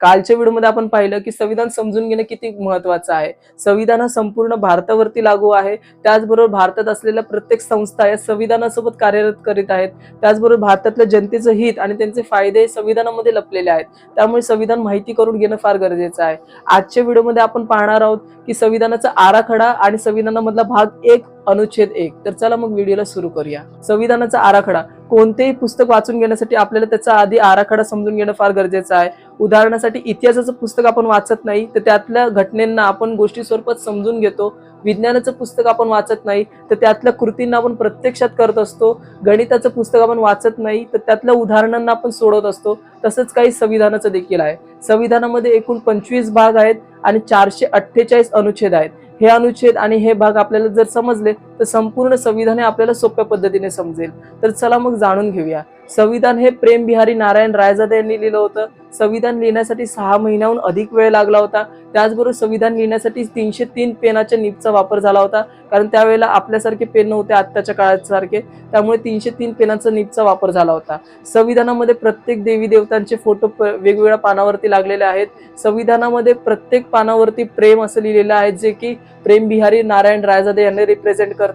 कालच्या व्हिडिओमध्ये आपण पाहिलं की संविधान समजून घेणं किती महत्वाचं आहे. संविधान हा संपूर्ण भारतावरती लागू आहे. त्याचबरोबर भारतात असलेल्या प्रत्येक संस्था या संविधानासोबत कार्यरत करीत आहेत. त्याचबरोबर भारतातल्या जनतेचं हित आणि त्यांचे फायदे संविधानामध्ये लपलेले आहेत. त्यामुळे संविधान माहिती करून घेणं फार गरजेचं आहे. आजच्या व्हिडिओमध्ये आपण पाहणार आहोत की संविधानाचा आराखडा आणि संविधानामधला भाग एक अनुच्छेद एक. तर चला मग व्हिडिओला सुरू करूया. संविधानाचा आराखडा. कोणतेही पुस्तक वाचून घेण्यासाठी आपल्याला त्याचा आधी आराखडा समजून घेणं फार गरजेचं आहे. उदाहरणासाठी इतिहासाचं पुस्तक आपण वाचत नाही तर त्यातल्या घटनेंना आपण गोष्टी स्वरूपात समजून घेतो. विज्ञानाचं पुस्तक आपण वाचत नाही तर त्यातल्या कृतींना आपण प्रत्यक्षात करत असतो. गणिताचं पुस्तक आपण वाचत नाही तर त्यातल्या उदाहरणांना आपण सोडवत असतो. तसंच काही संविधानाचं देखील आहे. संविधानामध्ये एकूण पंचवीस भाग आहेत आणि चारशे अठ्ठेचाळीस अनुच्छेद आहेत. हे अनुच्छेद आणि हे भाग आपल्याला जर समजले तर संपूर्ण संविधान हे आपल्याला सोप्या पद्धतीने समजेल. तर चला मग जाणून घेऊया. संविधान हे प्रेम बिहारी नारायण रायजादे यांनी लिहिलं होतं. संविधान लिहिण्यासाठी सहा महिन्याहून अधिक वेळ लागला होता. त्याचबरोबर संविधान लिहिण्यासाठी तीनशे तीन पेनाच्या निपचा वापर झाला होता. कारण त्यावेळेला आपल्यासारखे पेन नव्हते आत्ताच्या काळात सारखे त्यामुळे तीनशे तीन पेनाचा निपचा वापर झाला होता. संविधानामध्ये प्रत्येक देवी देवतांचे फोटो वेगवेगळ्या पानावरती लागलेले आहेत. संविधानामध्ये प्रत्येक पानावरती प्रेम असं लिहिलेलं आहे जे की प्रेम बिहारी नारायण रायजादे यांनी रिप्रेझेंट करतं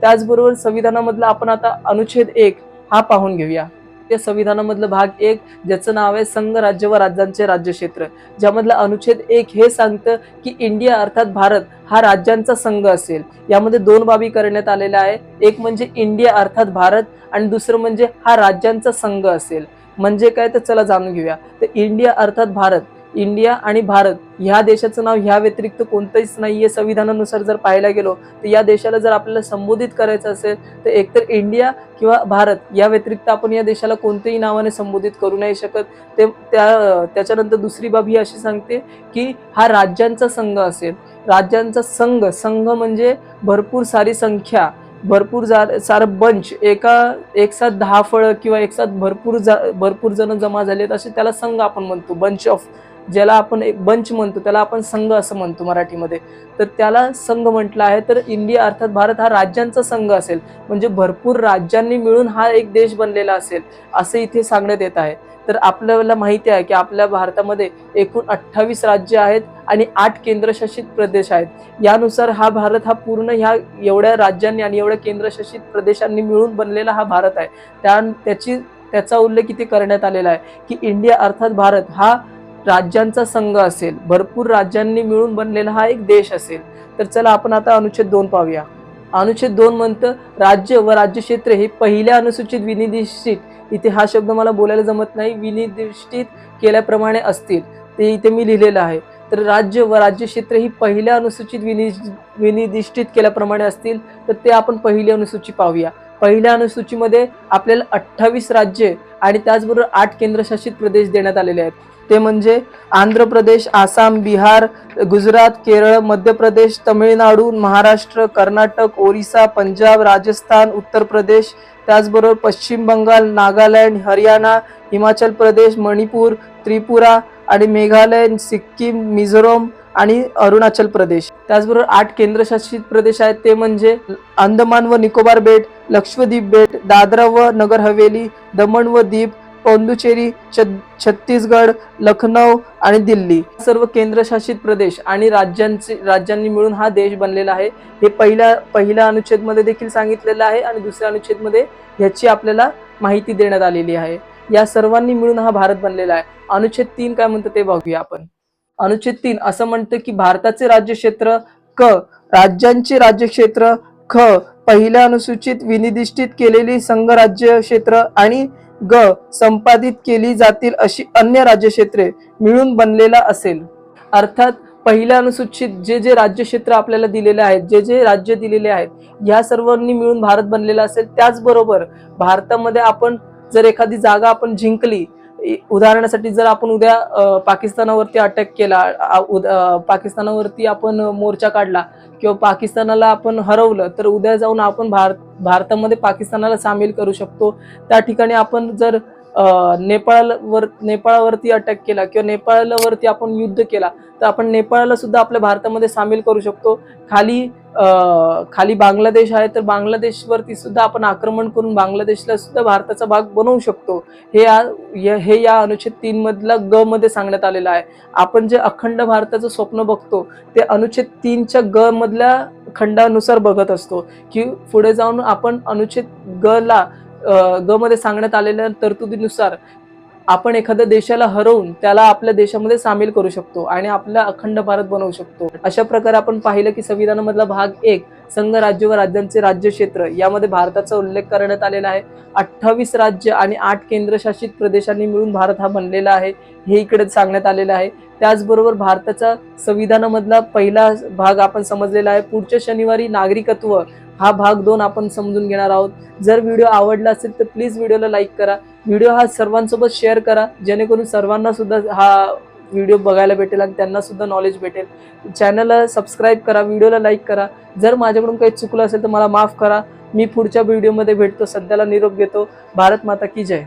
त्याचबरोबर संविधानामधला आपण आता अनुच्छेद एक हा पाहून घेऊया. त्या संविधानामधलं भाग एक ज्याचं नाव आहे संघ राज्य व राज्यांचे राज्यक्षेत्र. ज्यामधलं अनुच्छेद एक हे सांगतं की इंडिया अर्थात भारत हा राज्यांचा संघ असेल. यामध्ये दोन बाबी करण्यात आलेल्या आहे. एक म्हणजे इंडिया अर्थात भारत आणि दुसरं म्हणजे हा राज्यांचा संघ असेल. म्हणजे काय? तर चला जाणून घेऊया. तर इंडिया अर्थात भारत इंडिया आणि भारत ह्या देशाचं नाव ह्या व्यतिरिक्त कोणतंच आहे संविधानानुसार जर पाहायला गेलो तर या देशाला जर आपल्याला संबोधित करायचं असेल तर एकतर इंडिया किंवा भारत या व्यतिरिक्त आपण या देशाला कोणत्याही नावाने संबोधित करू नाही शकत. ते त्या त्याच्यानंतर दुसरी बाब ही अशी सांगते की हा राज्यांचा संघ असेल. राज्यांचा संघ संघ म्हणजे भरपूर सारी संख्या भरपूर जा सारं बंच एका एक साथ दहा फळं किंवा एक साथ भरपूर जा भरपूर जण जमा झालेत असे त्याला संघ आपण म्हणतो बंच ऑफ ज्याला आपण एक बंच म्हणतो त्याला आपण संघ असं म्हणतो मराठीमध्ये. तर त्याला संघ म्हटलं आहे. तर इंडिया अर्थात भारत हा राज्यांचा संघ असेल. म्हणजे भरपूर राज्यांनी मिळून हा एक देश बनलेला असेल असं इथे सांगण्यात येत आहे. तर आपल्याला माहिती आहे की आपल्या भारतामध्ये एकूण अठ्ठावीस राज्य आहेत आणि आठ केंद्रशासित प्रदेश आहेत. यानुसार हा भारत हा पूर्ण ह्या एवढ्या राज्यांनी आणि एवढ्या केंद्रशासित प्रदेशांनी मिळून बनलेला हा भारत आहे. त्या त्याची त्याचा उल्लेख इथे करण्यात आलेला आहे की इंडिया अर्थात भारत हा राज्यांचा संघ असेल भरपूर राज्यांनी मिळून बनलेला हा एक देश असेल तर चला आपण आता अनुच्छेद दोन पाहूया. अनुच्छेद दोन म्हणतं राज्य व राज्यक्षेत्र हे पहिल्या अनुसूचित विनिर्दिष्टित इथे हा शब्द मला बोलायला जमत नाही विनिदिष्टित केल्याप्रमाणे असतील ते इथे मी लिहिलेलं आहे. तर राज्य व राज्यक्षेत्र ही पहिल्या अनुसूचित विनि विनिदिष्टित केल्याप्रमाणे असतील तर ते आपण पहिली अनुसूची पाहूया. पहिल्या अनुसूचीमध्ये आपल्याला अठ्ठावीस राज्ये आणि त्याचबरोबर आठ केंद्रशासित प्रदेश देण्यात आलेले आहेत. ते म्हणजे आंध्र प्रदेश आसाम बिहार गुजरात केरळ मध्य प्रदेश तमिळनाडू महाराष्ट्र कर्नाटक ओरिसा पंजाब राजस्थान उत्तर प्रदेश त्याचबरोबर पश्चिम बंगाल नागालँड हरियाणा हिमाचल प्रदेश मणिपूर त्रिपुरा आणि मेघालय सिक्कीम मिझोरम आणि अरुणाचल प्रदेश. त्याचबरोबर आठ केंद्रशासित प्रदेश आहेत. ते म्हणजे अंदमान व निकोबार बेट लक्षद्वीप बेट दादरा व नगर हवेली दमण व दीप पोंदुचेरी छत्तीसगड लखनौ आणि दिल्ली. सर्व केंद्रशासित प्रदेश आणि राज्यांचे राज्यांनी मिळून हा देश बनलेला आहे. हे पहिल्या पहिल्या अनुच्छेदमध्ये देखील सांगितलेलं आहे आणि दुसऱ्या अनुच्छेदमध्ये ह्याची आपल्याला माहिती देण्यात आलेली आहे. या सर्वांनी मिळून हा भारत बनलेला आहे. अनुच्छेद तीन काय म्हणतं ते बघूया आपण. अनुच्छेद तीन असं म्हणतं की भारताचे राज्यक्षेत्र क राज्यांचे राज्यक्षेत्र ख पहिल्या अनुसूचित विनिदिष्टित केलेली संघ राज्य क्षेत्र आणि ग संपादित केली जातील अशी अन्य राज्यक्षेत्रे मिळून बनलेला असेल. अर्थात पहिल्या अनुसूचित जे जे राज्यक्षेत्र आपल्याला दिलेले आहेत जे जे राज्य दिलेले आहेत या सर्वांनी मिळून भारत बनलेला असेल. त्याचबरोबर भारतामध्ये आपण जर एखादी जागा आपण जिंकली उदाहरणासाठी जर आपण उद्या पाकिस्तानावरती अटॅक केला पाकिस्तानावरती आपण मोर्चा काढला किंवा पाकिस्तानाला आपण हरवलं तर उद्या जाऊन आपण भारत भारतामध्ये पाकिस्तानाला सामील करू शकतो. त्या ठिकाणी आपण जर नेपाळवर नेपाळावरती अटॅक केला किंवा नेपाळवरती आपण युद्ध केला तर आपण नेपाळला सुद्धा आपल्या भारतामध्ये सामील करू शकतो. खाली खाली बांगलादेश आहे तर बांगलादेशवरती सुद्धा आपण आक्रमण करून बांगलादेशला सुद्धा भारताचा भाग बनवू शकतो. हे या या- हे या अनुच्छेद तीन मधला ग मध्ये सांगण्यात आलेलं आहे. आपण जे अखंड भारताचं स्वप्न बघतो ते अनुच्छेद तीनच्या ग मधल्या खंडानुसार बघत असतो. की पुढे जाऊन आपण अनुच्छेद ग ला ग मध्ये सांगण्यात आलेल्या तरतुदीनुसार आपण एखाद्या देशाला हरवून त्याला आपल्या देशामध्ये सामील करू शकतो आणि आपला अखंड भारत बनवू शकतो. अशा प्रकारे आपण पाहिलं की संविधानामधला भाग एक संघ राज्य व राज्यांचे राज्य क्षेत्र यामध्ये भारताचा उल्लेख करण्यात आलेला आहे. अठ्ठावीस राज्य आणि आठ केंद्रशासित प्रदेशांनी मिळून भारत हा बनलेला आहे हे इकडे सांगण्यात आलेलं आहे. त्याचबरोबर भारताचा संविधानामधला पहिला भाग आपण समजलेला आहे. पुढच्या शनिवारी नागरिकत्व हा भाग दोन आपण समजून घेणार आहोत. जर व्हिडिओ आवडला असेल तर प्लीज व्हिडिओला लाईक करा. व्हिडिओ हा सर्वांसोबत शेअर करा. जेणेकरून सर्वांना सुद्धा हा व्हिडिओ बघायला भेटेल आणि त्यांना सुद्धा नॉलेज भेटेल. चॅनलला सबस्क्राईब करा. व्हिडिओला लाईक करा. जर माझ्याकडून काही चुकलं असेल तर मला माफ करा. मी पुढच्या व्हिडिओमध्ये भेटतो. सध्याला निरोप घेतो. भारत माता की जय.